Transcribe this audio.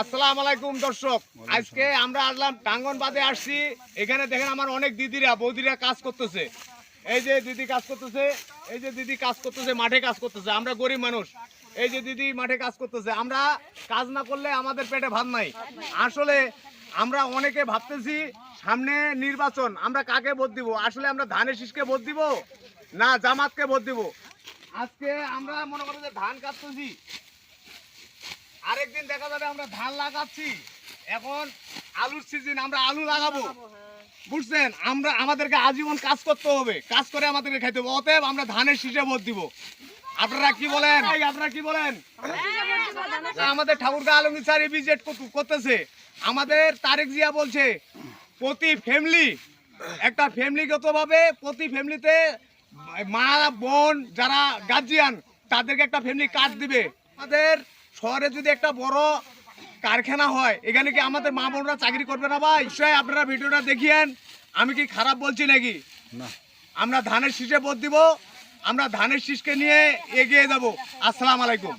আসসালাম আলাইকুম দর্শক। আজকে আমরা আসলাম টাঙ্গন টাঙ্গনবাদে আসছি। এখানে দেখেন আমার অনেক দিদিরা বৌদিরা কাজ করতেছে। এই যে দিদি কাজ করতেছে এই যে দিদি কাজ করতেছে মাঠে কাজ করতেছে। আমরা গরিব মানুষ। এই যে দিদি মাঠে কাজ করতেছে। আমরা কাজ না করলে আমাদের পেটে ভাত নাই। আসলে আমরা অনেকে ভাবতেছি সামনে নির্বাচন আমরা কাকে ভোট দিব? আসলে আমরা ধানের শীষকে ভোট দিব না জামাতকে ভোট দিব? আজকে আমরা মনে করি যে ধান কাটতেছি। আরেকদিন দেখা যাবে আমরা ধান লাগাচ্ছি। এখন আলুর সিজন আমরা আলু লাগাবো। বুঝছেন? আমরা আমাদেরকে আজীবন কাজ করতে হবে। কাজ করে আমাদেরকে খাইতে হবে। অতএব আমরা ধানের শীষে ভোট দিব। আপনারা কি বলেন? আপনারা কি বলেন? আমাদের ঠাকুরগা আলমগীর স্যার এবিজেট করতেছে। আমাদের তারেক জিয়া বলছে প্রতি ফ্যামিলি একটা ফ্যামিলিগতভাবে প্রতি ফ্যামিলিতে মা বোন যারা গার্জিয়ান তাদেরকে একটা ফ্যামিলি কার্ড দিবে। আমাদের শহরে যদি একটা বড় কারখানা হয় এখানে কি আমাদের মা বোনরা চাকরি করবে না ভাই? নিশ্চয়ই আপনারা ভিডিওটা দেখিয়েন। আমি কি খারাপ বলছি নাকি? না। আমরা ধানের শীষে ভোট দিব আমরা ধানের শীষকে নিয়ে এগিয়ে যাব। আসসালাম আলাইকুম।